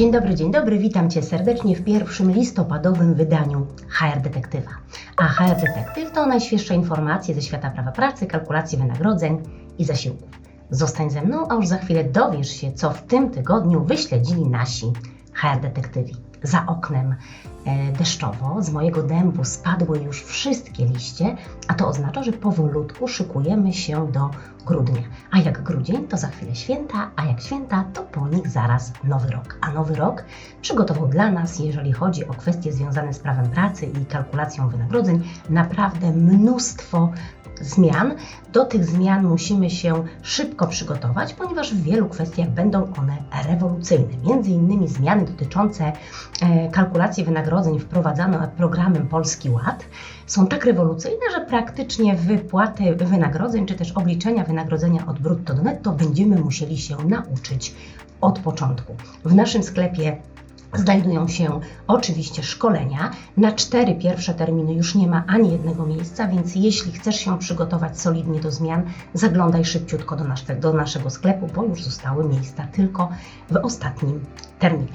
Dzień dobry, dzień dobry, witam Cię serdecznie w pierwszym listopadowym wydaniu HR Detektywa. A HR Detektyw to najświeższe informacje ze świata prawa pracy, kalkulacji wynagrodzeń i zasiłków. Zostań ze mną, a już za chwilę dowiesz się, co w tym tygodniu wyśledzili nasi HR Detektywi. Za oknem deszczowo, z mojego dębu spadły już wszystkie liście, a to oznacza, że powolutku szykujemy się do grudnia. A jak grudzień, to za chwilę święta, a jak święta, to po nich zaraz nowy rok. A nowy rok przygotował dla nas, jeżeli chodzi o kwestie związane z prawem pracy i kalkulacją wynagrodzeń, naprawdę mnóstwo zmian. Do tych zmian musimy się szybko przygotować, ponieważ w wielu kwestiach będą one rewolucyjne. Między innymi zmiany dotyczące e, kalkulacji wynagrodzeń wprowadzane programem Polski Ład są tak rewolucyjne, że praktycznie wypłaty wynagrodzeń, czy też obliczenia wynagrodzenia od brutto do netto będziemy musieli się nauczyć od początku. W naszym sklepie Znajdują się oczywiście szkolenia. Na cztery pierwsze terminy już nie ma ani jednego miejsca, więc jeśli chcesz się przygotować solidnie do zmian, zaglądaj szybciutko do, nas, do naszego sklepu, bo już zostały miejsca tylko w ostatnim terminie.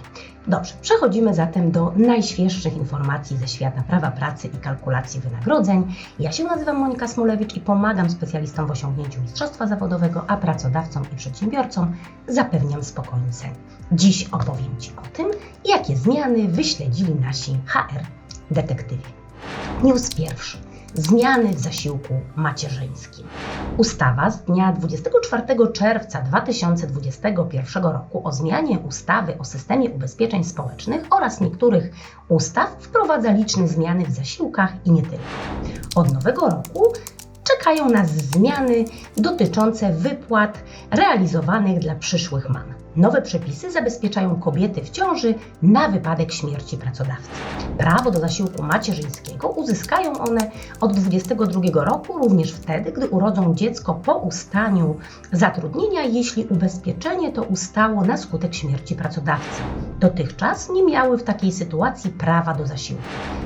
Dobrze, przechodzimy zatem do najświeższych informacji ze świata prawa pracy i kalkulacji wynagrodzeń. Ja się nazywam Monika Smolewicz i pomagam specjalistom w osiągnięciu mistrzostwa zawodowego, a pracodawcom i przedsiębiorcom zapewniam spokojny sen. Dziś opowiem Ci o tym, jakie zmiany wyśledzili nasi HR detektywi. News pierwszy. Zmiany w zasiłku macierzyńskim. Ustawa z dnia 24 czerwca 2021 roku o zmianie ustawy o systemie ubezpieczeń społecznych oraz niektórych ustaw wprowadza liczne zmiany w zasiłkach i nie tylko. Od nowego roku czekają nas zmiany dotyczące wypłat realizowanych dla przyszłych mam. Nowe przepisy zabezpieczają kobiety w ciąży na wypadek śmierci pracodawcy. Prawo do zasiłku macierzyńskiego uzyskają one od 22 roku, również wtedy, gdy urodzą dziecko po ustaniu zatrudnienia, jeśli ubezpieczenie to ustało na skutek śmierci pracodawcy. Dotychczas nie miały w takiej sytuacji prawa do zasiłku.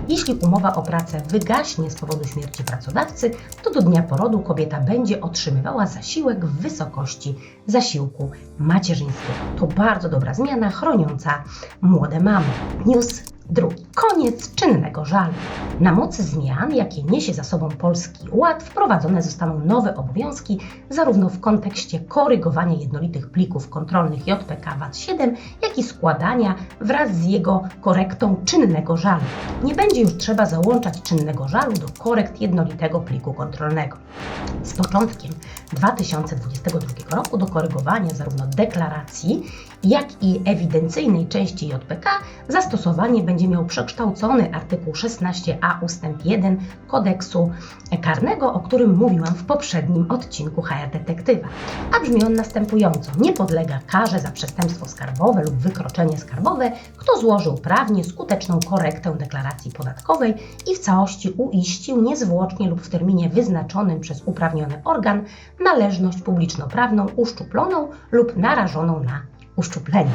Jeśli umowa o pracę wygaśnie z powodu śmierci pracodawcy, to do dnia porodu kobieta będzie otrzymywała zasiłek w wysokości zasiłku macierzyńskiego. To bardzo dobra zmiana chroniąca młode mamy. News Drugi. Koniec czynnego żalu. Na mocy zmian, jakie niesie za sobą Polski Ład, wprowadzone zostaną nowe obowiązki zarówno w kontekście korygowania jednolitych plików kontrolnych JPK VAT-7, jak i składania wraz z jego korektą czynnego żalu. Nie będzie już trzeba załączać czynnego żalu do korekt jednolitego pliku kontrolnego. Z początkiem 2022 roku do korygowania zarówno deklaracji, jak i ewidencyjnej części JPK zastosowanie będzie miał przekształcony artykuł 16a ustęp 1 kodeksu karnego, o którym mówiłam w poprzednim odcinku HR Detektywa. A brzmi on następująco. Nie podlega karze za przestępstwo skarbowe lub wykroczenie skarbowe, kto złożył prawnie skuteczną korektę deklaracji podatkowej i w całości uiścił niezwłocznie lub w terminie wyznaczonym przez uprawniony organ należność publiczno-prawną uszczuploną lub narażoną na uszczuplenie.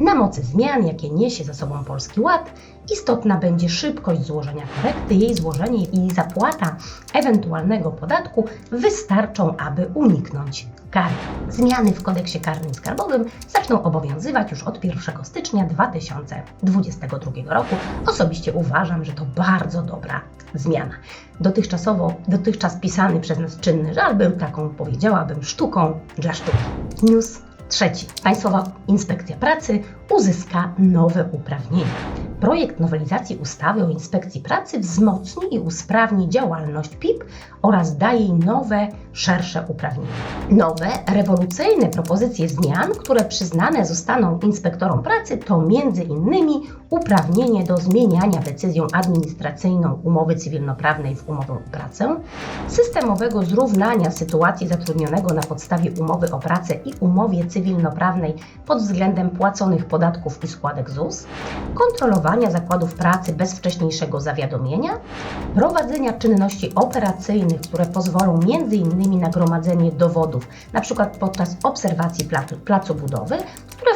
Na mocy zmian, jakie niesie za sobą Polski Ład, istotna będzie szybkość złożenia korekty, jej złożenie i zapłata ewentualnego podatku wystarczą, aby uniknąć kary. Zmiany w kodeksie karnym skarbowym zaczną obowiązywać już od 1 stycznia 2022 roku. Osobiście uważam, że to bardzo dobra zmiana. Dotychczasowo, dotychczas pisany przez nas czynny żal był taką, powiedziałabym, sztuką dla sztuki. News Trzeci. Państwowa Inspekcja Pracy uzyska nowe uprawnienia. Projekt nowelizacji ustawy o inspekcji pracy wzmocni i usprawni działalność PIP oraz daje jej nowe, szersze uprawnienia. Nowe, rewolucyjne propozycje zmian, które przyznane zostaną inspektorom pracy, to m.in. uprawnienie do zmieniania decyzją administracyjną umowy cywilnoprawnej w umowę o pracę, systemowego zrównania sytuacji zatrudnionego na podstawie umowy o pracę i umowie cywilnoprawnej pod względem płaconych podatków i składek ZUS, kontrolowania zakładów pracy bez wcześniejszego zawiadomienia, prowadzenia czynności operacyjnych, które pozwolą m.in. na gromadzenie dowodów, np. podczas obserwacji placu, budowy,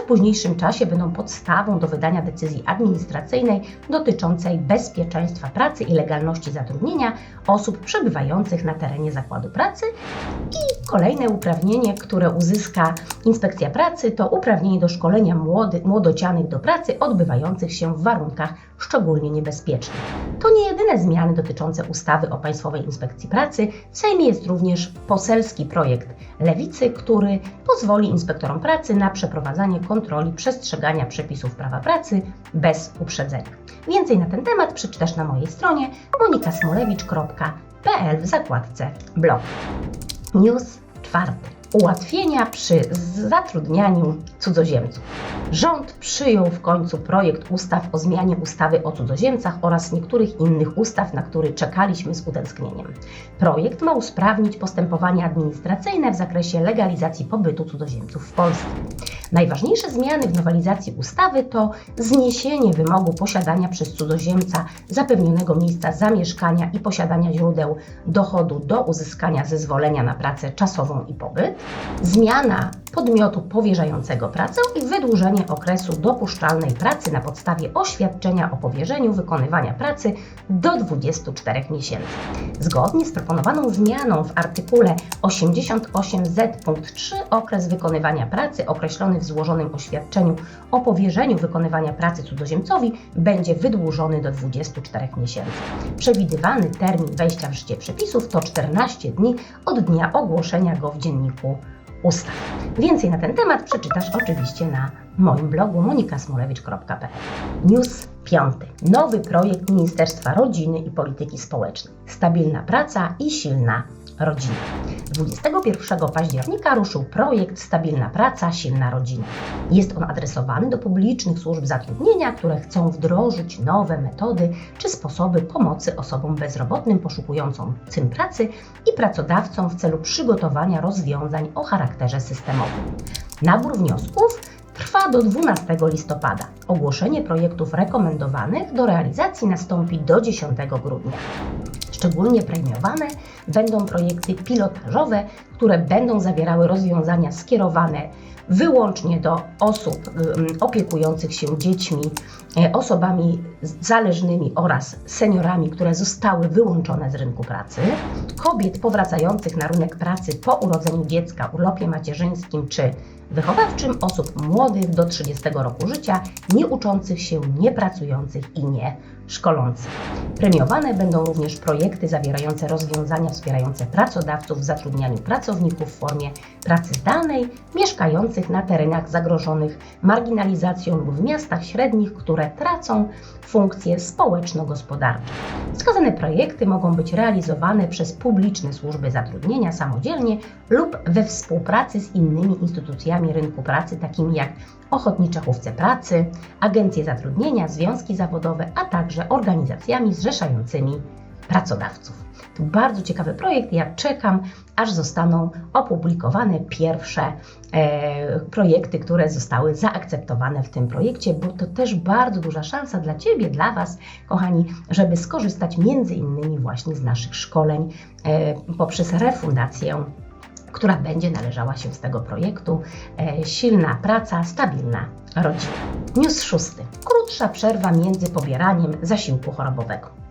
w późniejszym czasie będą podstawą do wydania decyzji administracyjnej dotyczącej bezpieczeństwa pracy i legalności zatrudnienia osób przebywających na terenie zakładu pracy. I kolejne uprawnienie, które uzyska Inspekcja Pracy, to uprawnienie do szkolenia młody, młodocianych do pracy odbywających się w warunkach szczególnie niebezpiecznych. To nie jedyne zmiany dotyczące ustawy o Państwowej Inspekcji Pracy. W Sejmie jest również poselski projekt Lewicy, który pozwoli inspektorom pracy na przeprowadzanie kontroli przestrzegania przepisów prawa pracy bez uprzedzenia. Więcej na ten temat przeczytasz na mojej stronie monikasmolewicz.pl w zakładce blog. News czwarty. Ułatwienia przy zatrudnianiu cudzoziemców. Rząd przyjął w końcu projekt ustaw o zmianie ustawy o cudzoziemcach oraz niektórych innych ustaw, na który czekaliśmy z utęsknieniem. Projekt ma usprawnić postępowania administracyjne w zakresie legalizacji pobytu cudzoziemców w Polsce. Najważniejsze zmiany w nowelizacji ustawy to zniesienie wymogu posiadania przez cudzoziemca zapewnionego miejsca zamieszkania i posiadania źródeł dochodu do uzyskania zezwolenia na pracę czasową i pobyt, zmiana podmiotu powierzającego pracę i wydłużenie okresu dopuszczalnej pracy na podstawie oświadczenia o powierzeniu wykonywania pracy do 24 miesięcy. Zgodnie z proponowaną zmianą w artykule 88z punkt 3 okres wykonywania pracy określony w złożonym oświadczeniu o powierzeniu wykonywania pracy cudzoziemcowi będzie wydłużony do 24 miesięcy. Przewidywany termin wejścia w życie przepisów to 14 dni od dnia ogłoszenia go w dzienniku Więcej na ten temat przeczytasz oczywiście na moim blogu monikasmulewicz.pl. News piąty. Nowy projekt Ministerstwa Rodziny i Polityki Społecznej. Stabilna praca i silna rodzina. 21 października ruszył projekt Stabilna praca, silna rodzina. Jest on adresowany do publicznych służb zatrudnienia, które chcą wdrożyć nowe metody czy sposoby pomocy osobom bezrobotnym poszukującym pracy i pracodawcom w celu przygotowania rozwiązań o charakterze systemowym. Nabór wniosków trwa do 12 listopada. Ogłoszenie projektów rekomendowanych do realizacji nastąpi do 10 grudnia. Szczególnie premiowane będą projekty pilotażowe, które będą zawierały rozwiązania skierowane wyłącznie do osób opiekujących się dziećmi, e, osobami zależnymi oraz seniorami, które zostały wyłączone z rynku pracy, kobiet powracających na rynek pracy po urodzeniu dziecka, urlopie macierzyńskim czy wychowawczym osób młodych do 30 roku życia, nie uczących się, nie pracujących i nie szkolących. Premiowane będą również projekty zawierające rozwiązania wspierające pracodawców w zatrudnianiu pracowników w formie pracy zdalnej, mieszkających na terenach zagrożonych marginalizacją lub w miastach średnich, które tracą funkcje społeczno-gospodarcze. Wskazane projekty mogą być realizowane przez publiczne służby zatrudnienia samodzielnie lub we współpracy z innymi instytucjami rynku pracy, takimi jak ochotnicze chówce pracy, agencje zatrudnienia, związki zawodowe, a także organizacjami zrzeszającymi pracodawców. To bardzo ciekawy projekt. Ja czekam, aż zostaną opublikowane pierwsze e, projekty, które zostały zaakceptowane w tym projekcie, bo to też bardzo duża szansa dla Ciebie, dla Was, kochani, żeby skorzystać między innymi właśnie z naszych szkoleń e, poprzez refundację która będzie należała się z tego projektu. E, silna praca, stabilna rodzina. News szósty. Krótsza przerwa między pobieraniem zasiłku chorobowego.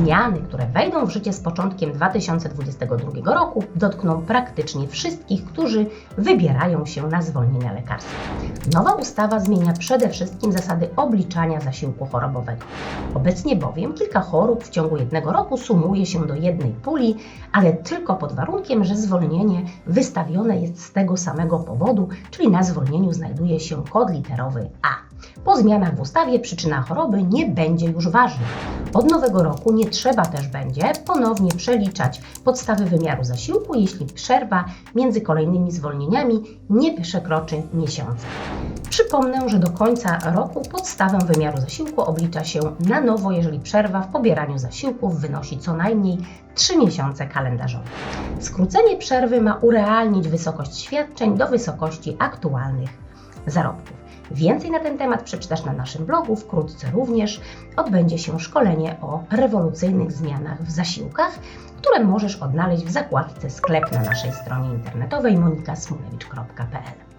Zmiany, które wejdą w życie z początkiem 2022 roku, dotkną praktycznie wszystkich, którzy wybierają się na zwolnienia lekarskie. Nowa ustawa zmienia przede wszystkim zasady obliczania zasiłku chorobowego. Obecnie bowiem kilka chorób w ciągu jednego roku sumuje się do jednej puli, ale tylko pod warunkiem, że zwolnienie wystawione jest z tego samego powodu, czyli na zwolnieniu znajduje się kod literowy A. Po zmianach w ustawie przyczyna choroby nie będzie już ważna. Od nowego roku nie trzeba też będzie ponownie przeliczać podstawy wymiaru zasiłku, jeśli przerwa między kolejnymi zwolnieniami nie przekroczy miesiąca. Przypomnę, że do końca roku podstawę wymiaru zasiłku oblicza się na nowo, jeżeli przerwa w pobieraniu zasiłków wynosi co najmniej 3 miesiące kalendarzowe. Skrócenie przerwy ma urealnić wysokość świadczeń do wysokości aktualnych zarobków. Więcej na ten temat przeczytasz na naszym blogu. Wkrótce również odbędzie się szkolenie o rewolucyjnych zmianach w zasiłkach, które możesz odnaleźć w zakładce sklep na naszej stronie internetowej monikasmulewicz.pl.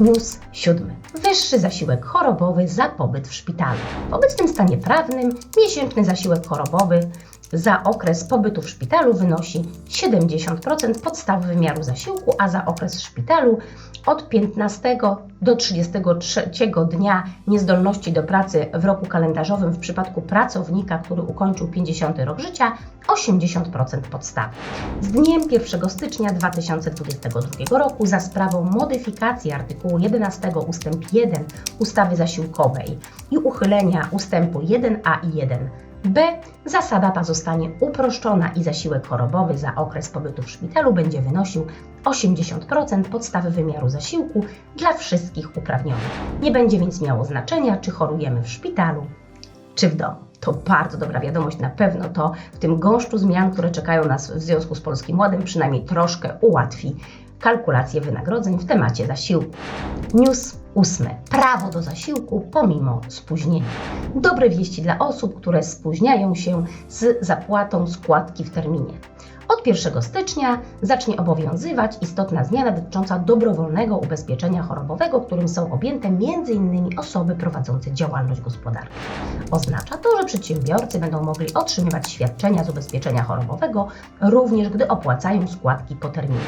News siódmy. Wyższy zasiłek chorobowy za pobyt w szpitalu. W obecnym stanie prawnym miesięczny zasiłek chorobowy za okres pobytu w szpitalu wynosi 70% podstawy wymiaru zasiłku, a za okres w szpitalu od 15 do 33 dnia niezdolności do pracy w roku kalendarzowym w przypadku pracownika, który ukończył 50 rok życia 80% podstawy. Z dniem 1 stycznia 2022 roku za sprawą modyfikacji artykułu 11 ustęp 1 ustawy zasiłkowej i uchylenia ustępu 1a i 1 B. Zasada ta zostanie uproszczona i zasiłek chorobowy za okres pobytu w szpitalu będzie wynosił 80% podstawy wymiaru zasiłku dla wszystkich uprawnionych. Nie będzie więc miało znaczenia, czy chorujemy w szpitalu, czy w domu. To bardzo dobra wiadomość, na pewno to w tym gąszczu zmian, które czekają nas w związku z Polskim Ładem, przynajmniej troszkę ułatwi kalkulację wynagrodzeń w temacie zasiłku. News ósmy. Prawo do zasiłku pomimo spóźnienia. Dobre wieści dla osób, które spóźniają się z zapłatą składki w terminie. Od 1 stycznia zacznie obowiązywać istotna zmiana dotycząca dobrowolnego ubezpieczenia chorobowego, którym są objęte m.in. osoby prowadzące działalność gospodarczą. Oznacza to, że przedsiębiorcy będą mogli otrzymywać świadczenia z ubezpieczenia chorobowego, również gdy opłacają składki po terminie.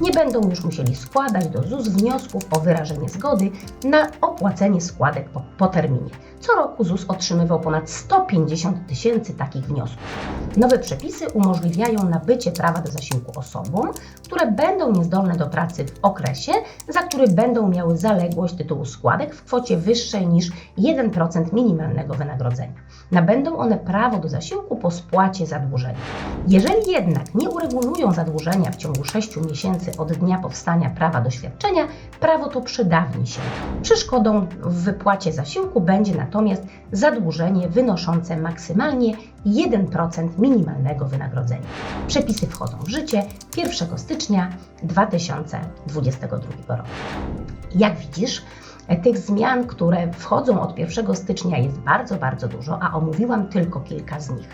Nie będą już musieli składać do ZUS wniosków o wyrażenie zgody na opłacenie składek po, po terminie. Co roku ZUS otrzymywał ponad 150 tysięcy takich wniosków. Nowe przepisy umożliwiają nabycie prawa do zasiłku osobom, które będą niezdolne do pracy w okresie, za który będą miały zaległość tytułu składek w kwocie wyższej niż 1% minimalnego wynagrodzenia. Nabędą one prawo do zasiłku po spłacie zadłużenia. Jeżeli jednak nie uregulują zadłużenia w ciągu 6 miesięcy od dnia powstania prawa do świadczenia, prawo to przedawni się. Przeszkodą w wypłacie zasiłku będzie natomiast zadłużenie wynoszące maksymalnie 1% minimalnego wynagrodzenia. Przepisy wchodzą w życie 1 stycznia 2022 roku. Jak widzisz, tych zmian, które wchodzą od 1 stycznia jest bardzo, bardzo dużo, a omówiłam tylko kilka z nich.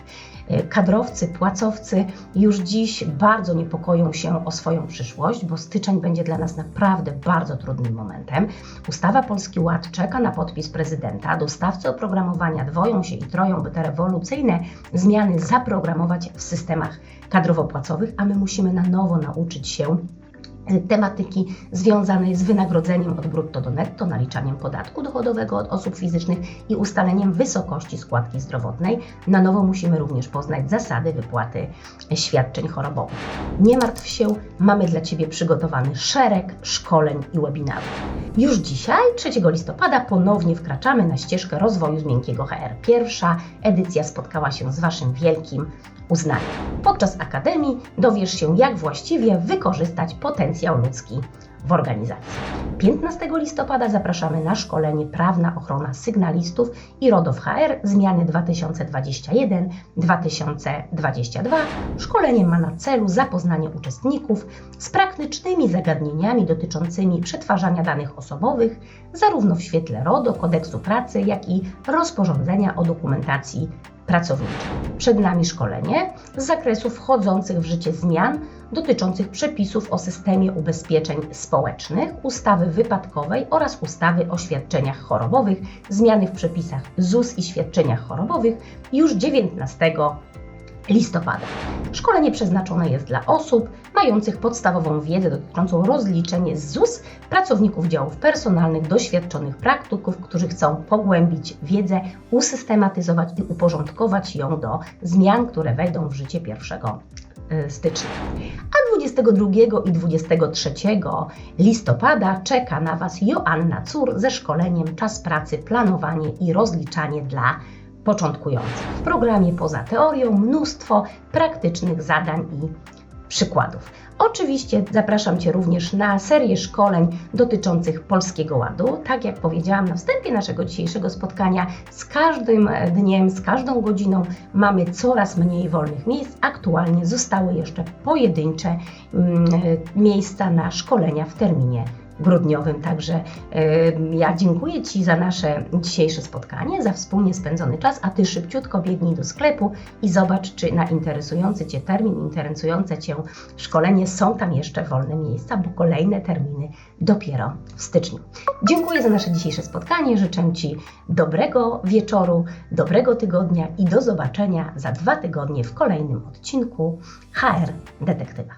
Kadrowcy, płacowcy już dziś bardzo niepokoją się o swoją przyszłość, bo styczeń będzie dla nas naprawdę bardzo trudnym momentem. Ustawa Polski Ład czeka na podpis prezydenta. Dostawcy oprogramowania dwoją się i troją, by te rewolucyjne zmiany zaprogramować w systemach kadrowo-płacowych, a my musimy na nowo nauczyć się tematyki związanej z wynagrodzeniem od brutto do netto, naliczaniem podatku dochodowego od osób fizycznych i ustaleniem wysokości składki zdrowotnej. Na nowo musimy również poznać zasady wypłaty świadczeń chorobowych. Nie martw się, mamy dla Ciebie przygotowany szereg szkoleń i webinarów. Już dzisiaj, 3 listopada, ponownie wkraczamy na ścieżkę rozwoju z miękkiego HR. Pierwsza edycja spotkała się z Waszym wielkim uznania. Podczas akademii dowiesz się, jak właściwie wykorzystać potencjał ludzki w organizacji. 15 listopada zapraszamy na szkolenie Prawna ochrona sygnalistów i RODOW HR zmiany 2021-2022. Szkolenie ma na celu zapoznanie uczestników z praktycznymi zagadnieniami dotyczącymi przetwarzania danych osobowych, zarówno w świetle RODO, kodeksu pracy, jak i rozporządzenia o dokumentacji pracowniczej. Przed nami szkolenie z zakresu wchodzących w życie zmian dotyczących przepisów o systemie ubezpieczeń społecznych, ustawy wypadkowej oraz ustawy o świadczeniach chorobowych, zmiany w przepisach ZUS i świadczeniach chorobowych już 19 listopada. Szkolenie przeznaczone jest dla osób mających podstawową wiedzę dotyczącą rozliczeń z ZUS, pracowników działów personalnych, doświadczonych praktyków, którzy chcą pogłębić wiedzę, usystematyzować i uporządkować ją do zmian, które wejdą w życie 1 y, stycznia. A 22 i 23 listopada czeka na Was Joanna Cur ze szkoleniem Czas pracy, planowanie i rozliczanie dla początkujących. W programie poza teorią mnóstwo praktycznych zadań i przykładów. Oczywiście zapraszam Cię również na serię szkoleń dotyczących Polskiego Ładu. Tak jak powiedziałam na wstępie naszego dzisiejszego spotkania, z każdym dniem, z każdą godziną mamy coraz mniej wolnych miejsc. Aktualnie zostały jeszcze pojedyncze mm, miejsca na szkolenia w terminie grudniowym. Także ja dziękuję Ci za nasze dzisiejsze spotkanie, za wspólnie spędzony czas, a Ty szybciutko biegnij do sklepu i zobacz, czy na interesujący Cię termin, interesujące Cię szkolenie są tam jeszcze wolne miejsca, bo kolejne terminy dopiero w styczniu. Dziękuję za nasze dzisiejsze spotkanie, życzę Ci dobrego wieczoru, dobrego tygodnia i do zobaczenia za dwa tygodnie w kolejnym odcinku HR Detektywa.